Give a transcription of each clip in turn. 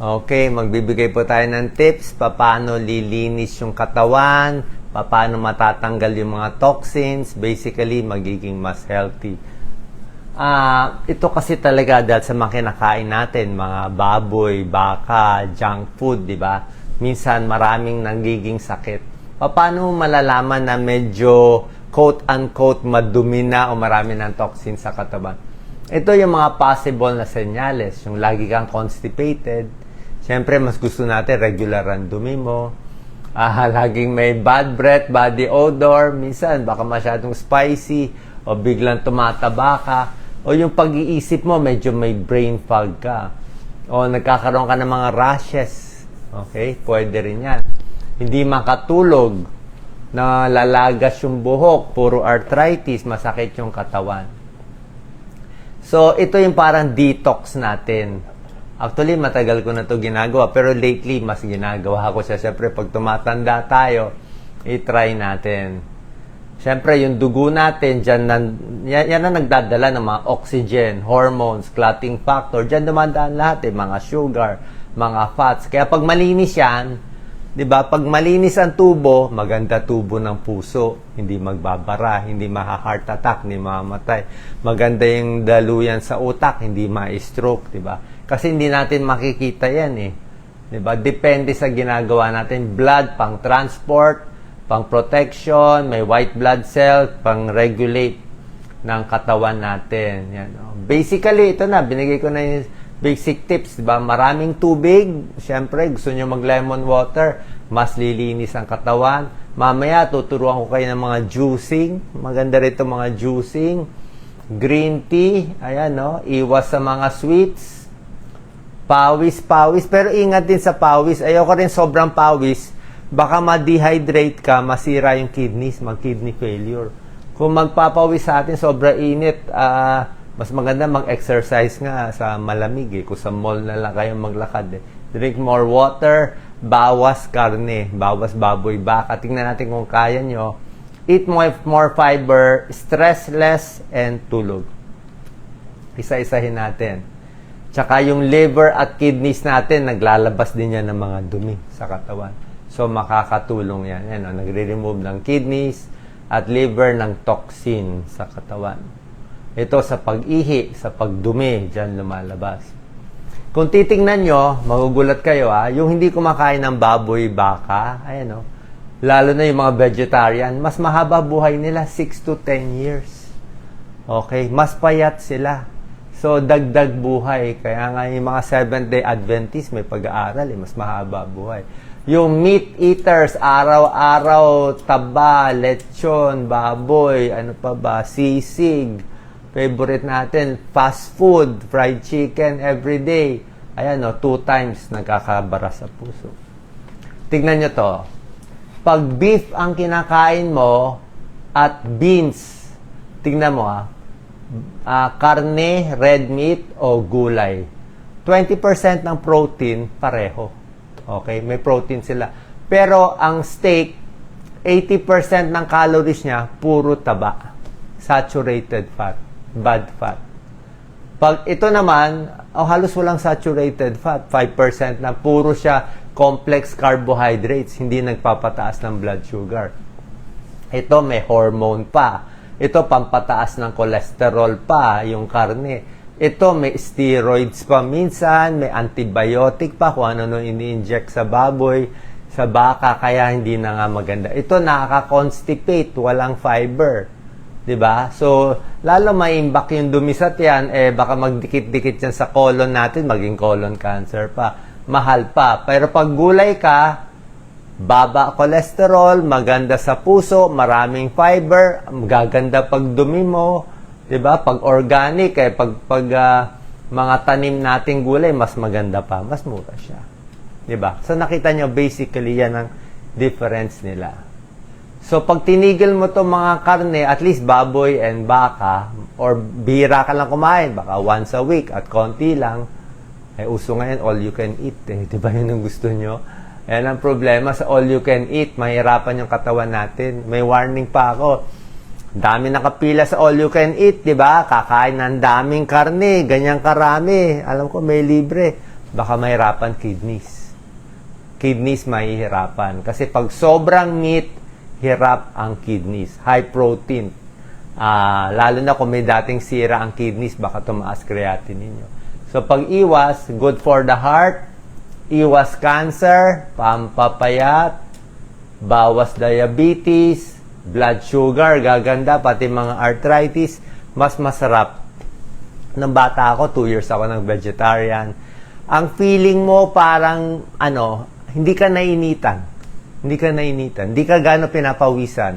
Okay, magbibigay po tayo ng tips paano lilinis yung katawan, paano matatanggal yung mga toxins, basically magiging mas healthy. Ah, ito kasi talaga dahil sa mga kinakain natin, mga baboy, baka, junk food, di ba? Minsan maraming nagiging sakit. Paano malalaman na medyo quote-unquote madumi na o marami ng toxins sa katawan? Ito yung mga possible na senyales. Yung lagi kang constipated. Siyempre, mas gusto natin regular ang dumi mo. Ah, laging may bad breath, body odor. Minsan, baka masyadong spicy o biglang tumataba ka. O yung pag-iisip mo, medyo may brain fog ka. O nagkakaroon ka ng mga rashes. Okay? Pwede rin yan. Hindi makatulog na lalagas yung buhok, puro arthritis, masakit yung katawan. So, ito yung parang detox natin. Actually, matagal ko na to ginagawa, pero lately, mas ginagawa ko siya. Siyempre, pag tumatanda tayo, i-try natin. Siyempre, yung dugo natin, dyan nan, yan, yan ang nagdadala ng mga oxygen, hormones, clotting factor. Dyan dumadaan lahat eh, mga sugar, mga fats. Kaya pag malinis yan, di ba, pag malinis ang tubo, maganda tubo ng puso. Hindi magbabara, hindi maha-heart attack, hindi mamamatay. Maganda yung daluyan sa utak, hindi ma-stroke, di ba? Kasi hindi natin makikita yan eh. Di ba? Depende sa ginagawa natin. Blood, pang transport, pang protection, may white blood cell, pang regulate ng katawan natin. Yan, oh. Basically, ito na, binigay ko na yung basic tips, di ba? Maraming tubig, syempre, gusto nyo mag lemon water, mas lilinis ang katawan. Mamaya, tuturuan ko kayo ng mga juicing. Maganda rito mga juicing. Green tea, ayan, no? Iwas sa mga sweets. Pawis, pawis. Pero ingat din sa pawis. Ayoko rin sobrang pawis. Baka ma-dehydrate ka, masira yung kidneys, mag-kidney failure. Kung magpapawis sa atin, sobra init, ah, mas maganda mag-exercise nga sa malamig eh. Kung sa mall na lang kayo maglakad eh. Drink more water, bawas karne, bawas baboy baka. Tingnan natin kung kaya nyo. Eat more, more fiber, stress less, and tulog. Isa-isahin natin. Tsaka yung liver at kidneys natin, naglalabas din yan ng mga dumi sa katawan. So, makakatulong yan. yan oh, nagre-remove ng kidneys at liver ng toxin sa katawan. Ito sa pag-ihi, sa pagdumi, dyan lumalabas. Kung titingnan nyo, magugulat kayo ha, yung hindi kumakain ng baboy, baka, ayan o, lalo na yung mga vegetarian, mas mahaba buhay nila, 6 to 10 years. Okay, mas payat sila. So, dagdag buhay. Kaya nga yung mga Seventh-day Adventist may pag-aaral, eh, mas mahaba buhay. Yung meat eaters, araw-araw, taba, lechon, baboy, ano pa ba, sisig, favorite natin, fast food, fried chicken every day. Ayan, no, two times nagkakabara sa puso. Tignan nyo to. Pag beef ang kinakain mo at beans, tignan mo ah, ah, karne, red meat o gulay. 20% ng protein pareho. Okay, may protein sila. Pero ang steak, 80% ng calories niya puro taba. Saturated fat, bad fat. Pag ito naman, oh, halos walang saturated fat, 5% na puro siya complex carbohydrates, hindi nagpapataas ng blood sugar. Ito may hormone pa. Ito pampataas ng cholesterol pa, yung karne. Ito may steroids pa minsan, may antibiotic pa kung ano nung ini-inject sa baboy, sa baka, kaya hindi na nga maganda. Ito nakaka-constipate, walang fiber. ba? So, lalo maimbak yung dumi sa tiyan, eh baka magdikit-dikit yan sa colon natin, maging colon cancer pa. Mahal pa. Pero pag gulay ka, baba cholesterol, maganda sa puso, maraming fiber, gaganda pag dumi mo, 'di ba? Pag organic eh pag pag ah, mga tanim nating gulay mas maganda pa, mas mura siya. 'Di ba? So nakita nyo basically yan ang difference nila. So pag tinigil mo to mga karne, at least baboy and baka or bira ka lang kumain, baka once a week at konti lang, eh uso ngayon all you can eat eh. 'Di ba yun ang gusto nyo? Yan ang problema sa all you can eat. Mahirapan yung katawan natin. May warning pa ako. Dami nakapila sa all you can eat, di ba? Kakain ng daming karne, ganyang karami. Alam ko, may libre. baka mahirapan kidneys. Kidneys mahihirapan. Kasi pag sobrang meat, hirap ang kidneys. High protein. Ah, lalo na kung may dating sira ang kidneys, baka tumaas creatinine ninyo. So pag iwas, good for the heart, iwas cancer, pampapayat, bawas diabetes, blood sugar, gaganda, pati mga arthritis, mas masarap. Nung bata ako, 2 years ako ng vegetarian. Ang feeling mo parang, ano, hindi ka nainitan. Hindi ka nainitan. Hindi ka gano'n pinapawisan.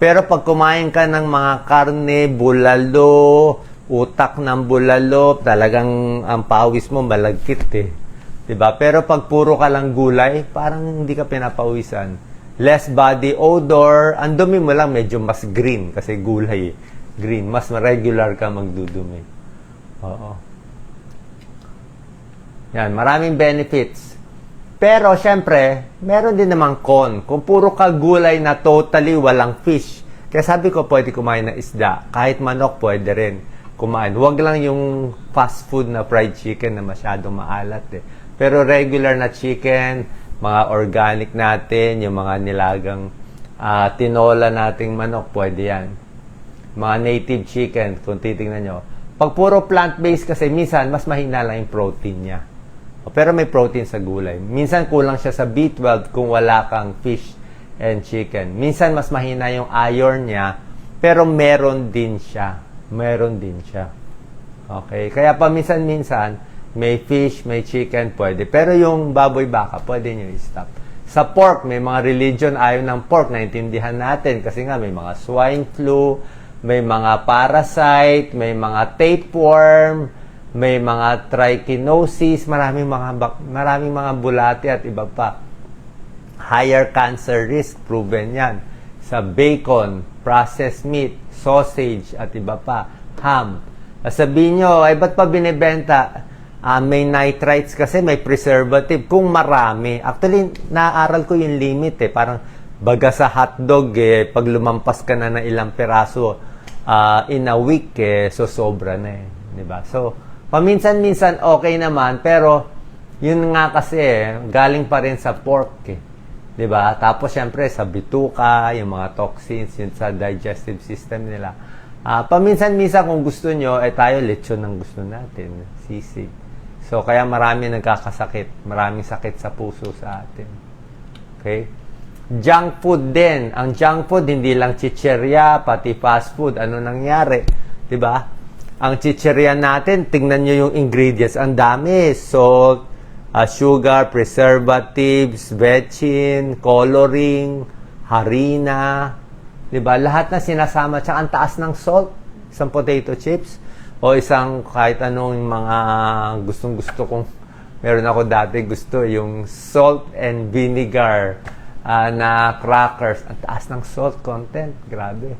Pero pag kumain ka ng mga karne, bulalo, utak ng bulalo, talagang ang pawis mo malagkit eh. 'Di ba? Pero pag puro ka lang gulay, parang hindi ka pinapawisan. Less body odor, ang dumi mo lang medyo mas green kasi gulay eh. Green, mas regular ka magdudumi. Oo. Yan, maraming benefits. Pero, syempre, meron din namang con. Kung puro ka gulay na totally walang fish. Kaya sabi ko, pwede kumain ng isda. Kahit manok, pwede rin kumain. Huwag lang yung fast food na fried chicken na masyadong maalat eh. Pero regular na chicken, mga organic natin, yung mga nilagang ah, tinola nating manok, pwede yan mga native chicken, kung titingnan nyo. Pag puro plant-based kasi, minsan, mas mahina lang yung protein niya. Pero may protein sa gulay. Minsan, kulang siya sa B12 kung wala kang fish and chicken. Minsan, mas mahina yung iron niya, pero meron din siya. Meron din siya. Okay? Kaya paminsan-minsan, may fish, may chicken, pwede. Pero yung baboy baka, pwede nyo i-stop. Sa pork, may mga religion ayaw ng pork, naintindihan natin kasi nga may mga swine flu, may mga parasite, may mga tapeworm, may mga trichinosis, maraming mga maraming mga bulate at iba pa. Higher cancer risk, proven yan. Sa bacon, processed meat, sausage, at iba pa. Ham. Sabihin nyo, ay ba't pa binibenta? Ah, may nitrites kasi, may preservative. Kung marami. Actually, naaral ko yung limit eh. Parang baga sa hotdog eh, pag lumampas ka na ng ilang peraso ah, in a week eh, so sobra na eh. 'Di ba? So, paminsan-minsan okay naman, pero yun nga kasi eh, galing pa rin sa pork eh. 'Di ba? Tapos syempre sa bituka, yung mga toxins, yun sa digestive system nila. Ah, paminsan-minsan kung gusto nyo, eh tayo lechon ang gusto natin, sisig. So, kaya marami nagkakasakit. Maraming sakit sa puso sa atin. Okay? Junk food din. Ang junk food, hindi lang chicherya, pati fast food. Ano nangyari? ba? Ang chicherya natin, tingnan nyo yung ingredients. Ang dami. Salt, ah, sugar, preservatives, bechin, coloring, harina. ba? Lahat na sinasama. Tsaka ang taas ng salt. Isang potato chips. O isang kahit anong mga gustong-gusto kong meron ako dati gusto yung salt and vinegar ah, na crackers. Ang taas ng salt content. Grabe.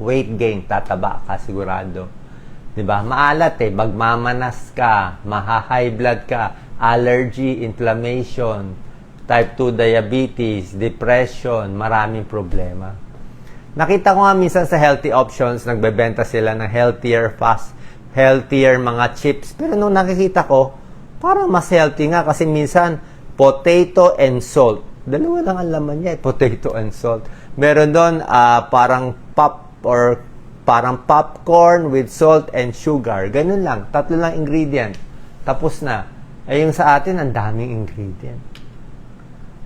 Weight gain. Tataba ka sigurado. 'Di ba? Maalat eh. Magmamanas ka. Maha-high blood ka. Allergy, inflammation, type 2 diabetes, depression, maraming problema. Nakita ko nga minsan sa healthy options, nagbebenta sila ng healthier fast, healthier mga chips. Pero nung nakikita ko, parang mas healthy nga kasi minsan potato and salt. Dalawa lang ang laman niya, eh, potato and salt. Meron doon ah, parang pop or parang popcorn with salt and sugar. Ganun lang, tatlo lang ingredient. Tapos na. Eh yung sa atin, ang daming ingredient.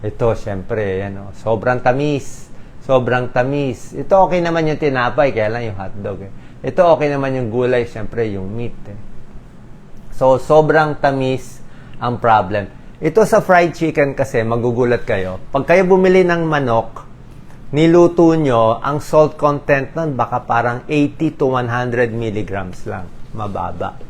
Ito, syempre, ano, sobrang tamis. Sobrang tamis. Ito okay naman yung tinapay, kaya lang yung hotdog. Eh. Ito okay naman yung gulay, syempre yung meat. Eh. So, sobrang tamis ang problem. Ito sa fried chicken kasi, magugulat kayo. Pag kayo bumili ng manok, niluto nyo, ang salt content nun baka parang 80 to 100 milligrams lang. Mababa.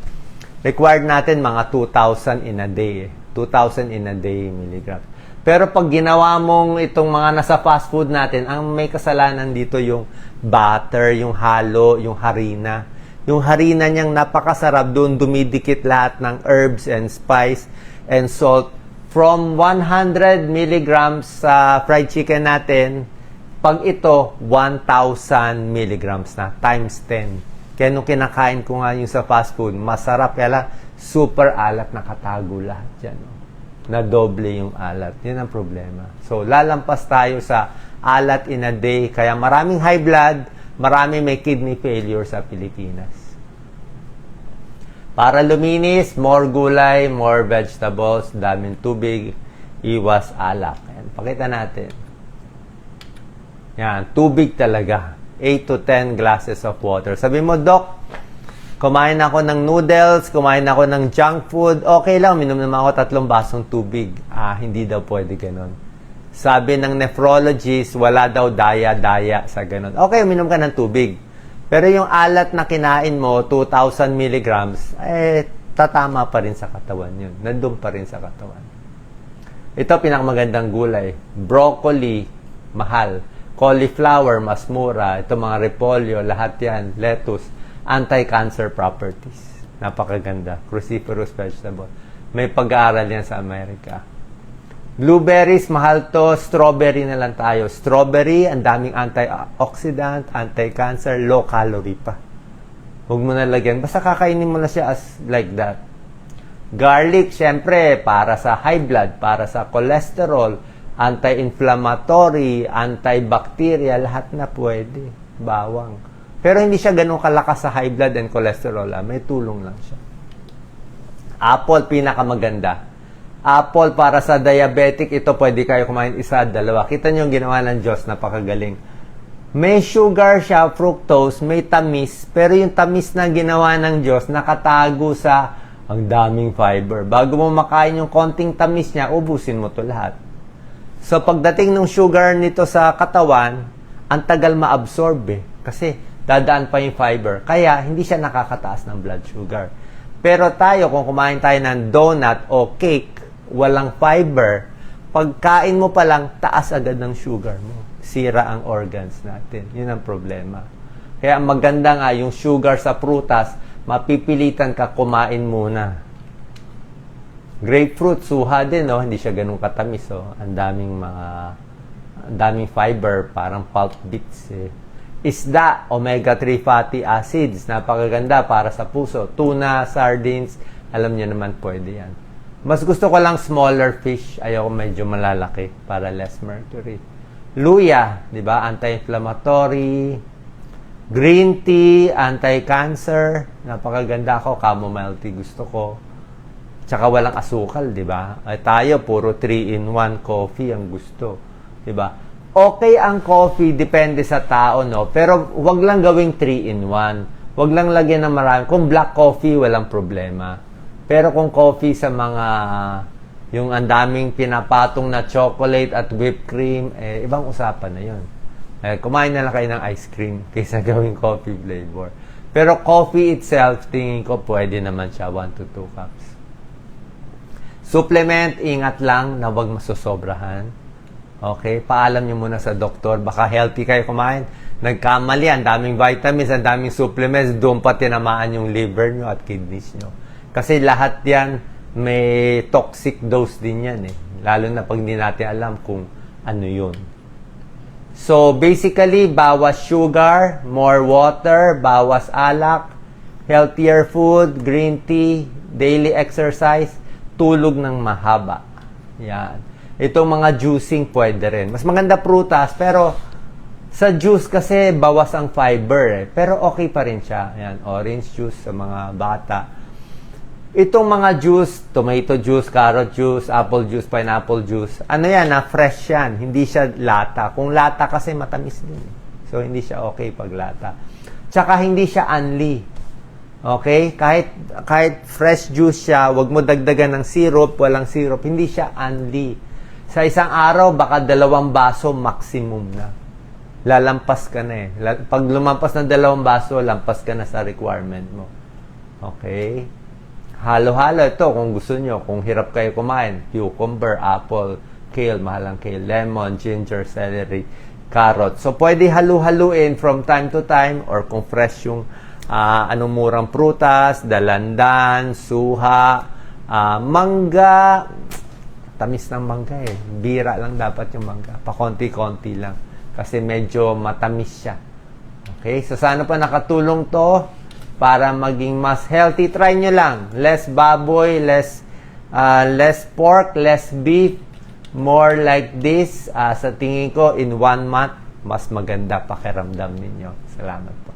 Required natin mga 2,000 in a day. eh. 2,000 in a day milligrams. Pero pag ginawa mong itong mga nasa fast food natin, ang may kasalanan dito yung butter, yung halo, yung harina. Yung harina niyang napakasarap doon, dumidikit lahat ng herbs and spice and salt. From 100 milligrams sa fried chicken natin, pag ito, 1,000 milligrams na, times 10. Kaya nung kinakain ko nga yung sa fast food, masarap. Kaya lang, super alat nakatago lahat yan. No? Na doble yung alat. Yun ang problema. So, lalampas tayo sa alat in a day. Kaya maraming high blood, maraming may kidney failure sa Pilipinas. Para luminis, more gulay, more vegetables, daming tubig, iwas alak. Ayan, pakita natin. Yan, tubig talaga. 8 to 10 glasses of water. Sabi mo, Doc, kumain ako ng noodles, kumain ako ng junk food, okay lang, minom naman ako tatlong basong tubig. Ah, hindi daw pwede ganun. Sabi ng nephrologist, wala daw daya-daya sa ganun. Okay, minom ka ng tubig. Pero yung alat na kinain mo, 2,000 milligrams, eh, tatama pa rin sa katawan yun. Nandun pa rin sa katawan. Ito, pinakamagandang gulay. Broccoli, mahal. Cauliflower, mas mura. Ito mga repolyo, lahat yan. Lettuce, anti-cancer properties. Napakaganda. Cruciferous vegetable. May pag-aaral yan sa Amerika. Blueberries, mahal to. Strawberry na lang tayo. Strawberry, ang daming antioxidant, anti-cancer, low calorie pa. Huwag mo na lagyan. Basta kakainin mo na siya as like that. Garlic, syempre, para sa high blood, para sa cholesterol, anti-inflammatory, antibacterial, lahat na pwede. Bawang. Pero hindi siya ganun kalakas sa high blood and cholesterol. Ah. May tulong lang siya. Apple, pinakamaganda. Apple para sa diabetic, ito pwede kayo kumain isa, dalawa. Kita niyo yung ginawa ng Diyos, napakagaling. May sugar siya, fructose, may tamis, pero yung tamis na ginawa ng Diyos, nakatago sa ang daming fiber. Bago mo makain yung konting tamis niya, ubusin mo to lahat. So pagdating ng sugar nito sa katawan, ang tagal ma-absorb eh. Kasi dadaan pa yung fiber. Kaya hindi siya nakakataas ng blood sugar. Pero tayo, kung kumain tayo ng donut o cake, walang fiber, pagkain mo pa lang, taas agad ng sugar mo. Sira ang organs natin. Yun ang problema. Kaya maganda nga, yung sugar sa prutas, mapipilitan ka kumain muna. Grapefruit, suha din, no? Hindi siya ganun katamis, oh. Ang daming mga, ang daming fiber, parang pulp bits, eh. Isda, omega-3 fatty acids, napakaganda para sa puso. Tuna, sardines, alam niyo naman pwede yan. Mas gusto ko lang smaller fish. Ayoko medyo malalaki para less mercury. Luya, di ba? Anti-inflammatory. Green tea, anti-cancer. Napakaganda ako. Chamomile tea gusto ko. Tsaka walang asukal, di ba? Ay, tayo, puro 3-in-1 coffee ang gusto. Di ba? Okay ang coffee, depende sa tao, no? Pero wag lang gawing 3-in-1. Wag lang lagyan ng marami. Kung black coffee, walang problema. Pero kung coffee sa mga yung ang daming pinapatong na chocolate at whipped cream, eh, ibang usapan na yon. Eh, kumain na lang kayo ng ice cream kaysa gawing coffee flavor. Pero coffee itself, tingin ko pwede naman siya 1 to 2 cups. Supplement, ingat lang na wag masosobrahan. Okay? Paalam nyo muna sa doktor. Baka healthy kayo kumain. Nagkamali, ang daming vitamins, ang daming supplements, doon pa tinamaan yung liver nyo at kidneys nyo. Kasi lahat yan, may toxic dose din yan eh. Lalo na pag hindi natin alam kung ano yun. So, basically, bawas sugar, more water, bawas alak, healthier food, green tea, daily exercise, tulog ng mahaba. Yan. Itong mga juicing pwede rin. Mas maganda prutas, pero sa juice kasi bawas ang fiber eh. Pero okay pa rin siya. Yan, orange juice sa mga bata. Itong mga juice, tomato juice, carrot juice, apple juice, pineapple juice, ano yan, na fresh yan. Hindi siya lata. Kung lata kasi matamis din. eh. So, hindi siya okay pag lata. Tsaka hindi siya unli. Okay? Kahit, kahit fresh juice siya, wag mo dagdagan ng syrup, walang syrup, hindi siya unli. Sa isang araw, baka dalawang baso maximum na. Lalampas ka na eh. Pag lumampas ng dalawang baso, lampas ka na sa requirement mo. Okay? Halo-halo ito kung gusto nyo. Kung hirap kayo kumain, cucumber, apple, kale, mahal ang kale, lemon, ginger, celery, carrot. So, pwede halu-haluin from time to time or kung fresh yung ah, anong murang prutas, dalandan, suha, ah, mangga, tamis ng mangga eh. Bira lang dapat yung mangga. Pakonti-konti lang. Kasi medyo matamis siya. Okay? So, sana pa nakatulong to. para maging mas healthy. Try nyo lang. Less baboy, less, ah, less pork, less beef, more like this. Ah, sa tingin ko, in one month, mas maganda pakiramdam ninyo. Salamat.